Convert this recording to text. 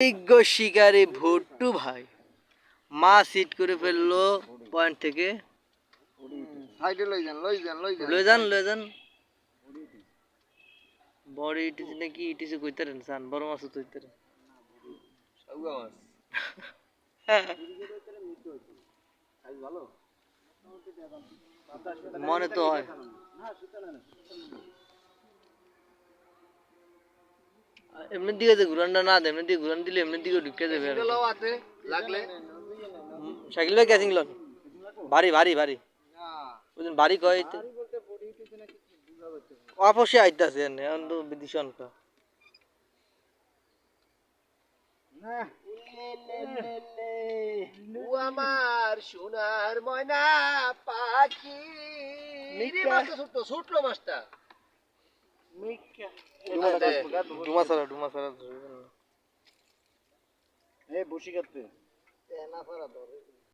বিজ্ঞ শিকারী ভুট্টু ভাই। মাছ হিট করে ফেলল পয়েন্ট থেকে। লয়ে যান লয়ে যান বড় ইটিছে নাকি ইটিছে কইতারেন সান বড় মাছ। কইতারেন মনে তো হয়। এমনি দিকে যে ঘুরানটা না দেয় এমনি দিকে ঘুরান দিলে এমনি দিকে ঢুকে যাবে আর কি। আছে লাগলে। সাইকেল ভাই ক্যাচিং লন ভারী ভারী ভারী ওই ভারী কয় অবশ্যই আইতাছে এখন তো বিদিশন আমার সোনার ময়না পাখি। রে মাছটা ছুটলো ছুটলো মাছটা ডুমা সারা ডুমা সারা এ বসি কাটতে না পারা ধরে